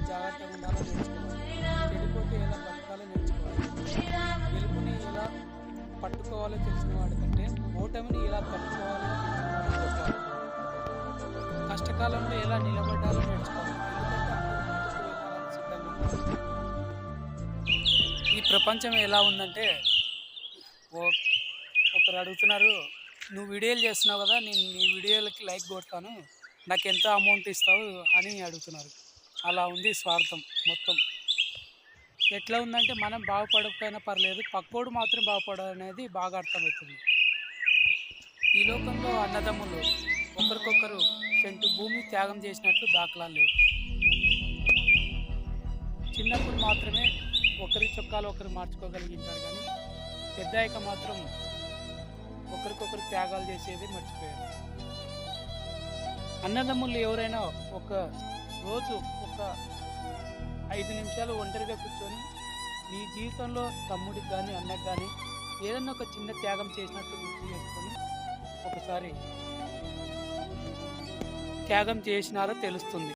జాగ్రత్తగా ఉండాలో నేర్చుకోవాలి. చెడిపోతే ఎలా బతకాలో నేర్చుకోవాలి. గెలుపుని ఎలా పట్టుకోవాలో తెలిసిన వాడికంటే ఓటమిని ఎలా తట్టుకోవాలో తెలిసిన కష్టకాలంలో ఎలా నిలబడాలో నేర్చుకోవాలి. ఈ ప్రపంచం ఎలా ఉందంటే ఓ- ఒకరు అడుగుతున్నారు నువ్వు వీడియోలు చేస్తున్నావు కదా నేను నీ వీడియోలకి లైక్ కొడతాను. నాకు ఎంత అమౌంట్ ఇస్తావు అని అడుగుతున్నారు. అలా ఉంది స్వార్థం మొత్తం. ఎట్లా ఉందంటే మనం బాగుపడకపోయినా పర్లేదు పక్కోడు మాత్రం బాగుపడాలనేది బాగా అర్థమవుతుంది. ఈ లోకంలో అన్నదమ్ములు ఒకరికొకరు సెంటు భూమి త్యాగం చేసినట్లు దాఖలాలు లేవు. చిన్నప్పుడు మాత్రమే ఒకరి చొక్కాలు ఒకరు మార్చుకోగలిగింటారు కానీ పెద్దాయక మాత్రం ఒకరికొకరు త్యాగాలు చేసేది మర్చిపోయారు. అన్నదమ్ములు ఎవరైనా ఒక రోజు ఒక ఐదు నిమిషాలు ఒంటరిగా కూర్చొని మీ జీవితంలో తమ్ముడికి కానీ అన్నకి కానీ ఏదన్నా ఒక చిన్న త్యాగం చేసినట్టు గుర్తు చేసుకొని ఒకసారి త్యాగం చేసినారో తెలుస్తుంది.